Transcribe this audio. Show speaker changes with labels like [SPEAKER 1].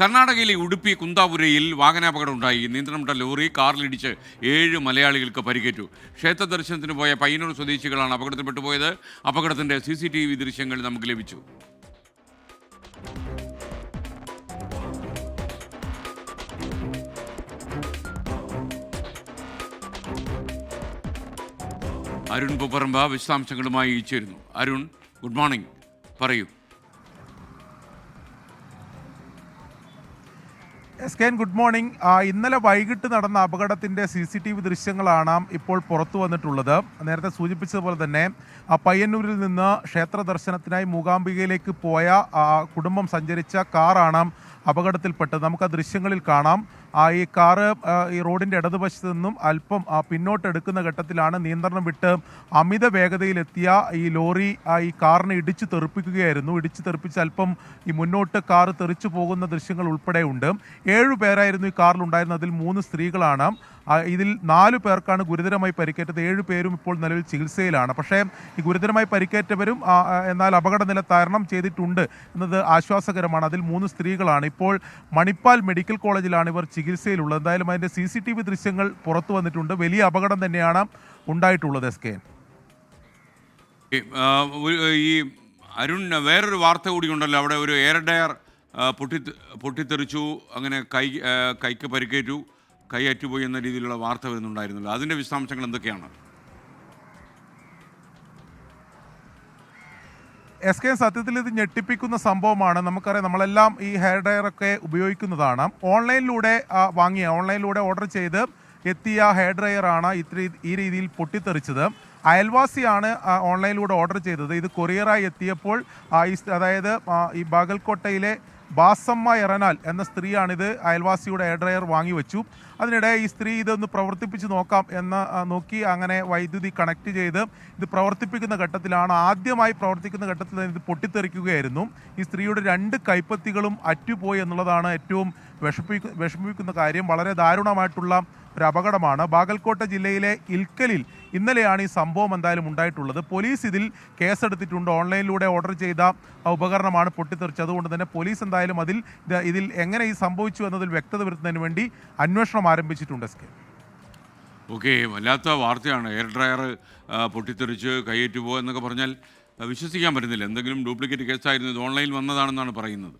[SPEAKER 1] കർണാടകയിലെ ഉടുപ്പി കുന്താപുരയിൽ വാഹനാപകടം ഉണ്ടായി നിയന്ത്രണമിട്ട ലോറി കാറിലിടിച്ച് ഏഴ് മലയാളികൾക്ക് പരിക്കേറ്റു. ക്ഷേത്ര ദർശനത്തിന് പോയ പയ്യന്നൂർ സ്വദേശികളാണ് അപകടത്തിൽപ്പെട്ടു പോയത്. അപകടത്തിന്റെ സി സി ടി വി ദൃശ്യങ്ങൾ നമുക്ക് ലഭിച്ചു. അരുൺ പുപ്പറമ്പ വിശദാംശങ്ങളുമായി ചേരുന്നു. Arun good morning. പറയൂ.
[SPEAKER 2] S K N good morning ഇന്നലെ വൈകിട്ട് നടന്ന അപകടത്തിന്റെ സി സി ടി വി ദൃശ്യങ്ങളാണ് ഇപ്പോൾ പുറത്തു വന്നിട്ടുള്ളത്. നേരത്തെ സൂചിപ്പിച്ചതുപോലെ തന്നെ ആ പയ്യന്നൂരിൽ നിന്ന് ക്ഷേത്ര ദർശനത്തിനായി മൂകാംബികയിലേക്ക് പോയ കുടുംബം സഞ്ചരിച്ച കാറാണ് അപകടത്തിൽപ്പെട്ടത്. നമുക്ക് ആ ദൃശ്യങ്ങളിൽ കാണാം. ഈ കാറ് ആ, ഈ റോഡിന്റെ ഇടതുവശത്ത് നിന്നും അല്പം ആ, പിന്നോട്ട് എടുക്കുന്ന ഘട്ടത്തിലാണ് നിയന്ത്രണം വിട്ട് അമിത വേഗതയിലെത്തിയ ഈ ലോറി ആ, ഈ കാറിനെ ഇടിച്ചു തെറിപ്പിക്കുകയായിരുന്നു. ഇടിച്ചു തെറിപ്പിച്ച് അല്പം ഈ മുന്നോട്ട് കാർ തെറിച്ചു പോകുന്ന ദൃശ്യങ്ങൾ ഉൾപ്പെടെ ഉണ്ട് ഏഴു പേരായിരുന്നു ഈ കാറിലുണ്ടായിരുന്നത് അതിൽ മൂന്ന് സ്ത്രീകളാണ്. ഇതിൽ നാല് പേർക്കാണ് ഗുരുതരമായി പരിക്കേറ്റത്. ഏഴ് പേരും ഇപ്പോൾ നിലവിൽ ചികിത്സയിലാണ്. പക്ഷേ ഈ ഗുരുതരമായി പരിക്കേറ്റവരും എന്നാൽ അപകടനില തരണം ചെയ്തിട്ടുണ്ട് എന്നത് ആശ്വാസകരമാണ്. അതിൽ മൂന്ന് സ്ത്രീകളാണ്. ഇപ്പോൾ മണിപ്പാൽ മെഡിക്കൽ കോളേജിലാണ് ഇവർ ചികിത്സയിലുള്ളത്. എന്തായാലും അതിന്റെ സി സി ടി വി ദൃശ്യങ്ങൾ പുറത്തു വന്നിട്ടുണ്ട്. വലിയ അപകടം തന്നെയാണ് ഉണ്ടായിട്ടുള്ളത് എസ് കെ.
[SPEAKER 1] ഈ, അരുൺ വേറൊരു വാർത്ത കൂടി ഉണ്ടല്ലോ. അവിടെ ഒരു എയർ ഡയർ പൊട്ടി പൊട്ടിത്തെറിച്ചു. അങ്ങനെ കൈ കൈക്ക് പരിക്കേറ്റു. കൈ അറ്റുപോയി എന്ന രീതിയിലുള്ള വാർത്ത വരുന്നുണ്ടായിരുന്നല്ലോ. അതിന്റെ വിശദാംശങ്ങൾ എന്തൊക്കെയാണ്?
[SPEAKER 2] എസ് കെ സത്യത്തിൽ ഇത് ഞെട്ടിപ്പിക്കുന്ന സംഭവമാണ്. നമുക്കറിയാം നമ്മളെല്ലാം ഈ ഹെയർ ഡയർ ഒക്കെ ഉപയോഗിക്കുന്നതാണ്. ഓൺലൈനിലൂടെ വാങ്ങിയ ഓൺലൈനിലൂടെ ഓർഡർ ചെയ്ത് എത്തിയ ഹെയർ ഡ്രയർ ആണ് ഇത്ര ഈ രീതിയിൽ പൊട്ടിത്തെറിച്ചത്. അയൽവാസിയാണ് ഓൺലൈനിലൂടെ ഓർഡർ ചെയ്തത്. ഇത് കൊറിയറായി എത്തിയപ്പോൾ അതായത് ഈ ബാഗൽക്കോട്ടയിലെ ബാസമ്മ എറനാൽ എന്ന സ്ത്രീയാണിത് അയൽവാസിയുടെ എയർ ഡ്രയർ വാങ്ങിവെച്ചു അതിനിടെ ഈ സ്ത്രീ ഇതൊന്ന് പ്രവർത്തിപ്പിച്ച് നോക്കാം എന്ന് നോക്കി അങ്ങനെ വൈദ്യുതി കണക്ട് ചെയ്ത് ഇത് പ്രവർത്തിപ്പിക്കുന്ന ഘട്ടത്തിലാണ് ആദ്യമായി പ്രവർത്തിക്കുന്ന ഘട്ടത്തിൽ ഇത് പൊട്ടിത്തെറിക്കുകയായിരുന്നു. ഈ സ്ത്രീയുടെ രണ്ട് കൈപ്പത്തികളും അറ്റുപോയി എന്നുള്ളതാണ് ഏറ്റവും വിഷമിപ്പിക്കുന്ന കാര്യം. വളരെ ദാരുണമായിട്ടുള്ള ഒരു അപകടമാണ്. ബാഗൽകോട്ട ജില്ലയിലെ ഇൽക്കലിൽ ഇന്നലെയാണ് ഈ സംഭവം എന്തായാലും ഉണ്ടായിട്ടുള്ളത്. പോലീസ് ഇതിൽ കേസെടുത്തിട്ടുണ്ട്. ഓൺലൈനിലൂടെ ഓർഡർ ചെയ്ത ഉപകരണമാണ് പൊട്ടിത്തെറിച്ചത്. അതുകൊണ്ട് തന്നെ പോലീസ് എന്തായാലും അതിൽ ഇതിൽ എങ്ങനെ ഈ സംഭവിച്ചു എന്നതിൽ വ്യക്തത വരുത്തുന്നതിന് വേണ്ടി അന്വേഷണം ആരംഭിച്ചിട്ടുണ്ട് എസ് കെ.
[SPEAKER 1] ഓക്കെ വല്ലാത്ത വാർത്തയാണ്. എയർ ഡ്രയർ പൊട്ടിത്തെറിച്ച് കൈയേറ്റുപോകുക എന്നൊക്കെ പറഞ്ഞാൽ വിശ്വസിക്കാൻ പറ്റുന്നില്ല. എന്തെങ്കിലും ഡ്യൂപ്ലിക്കേറ്റ് കേസായിരുന്നു. ഇത് ഓൺലൈനിൽ വന്നതാണെന്നാണ് പറയുന്നത്.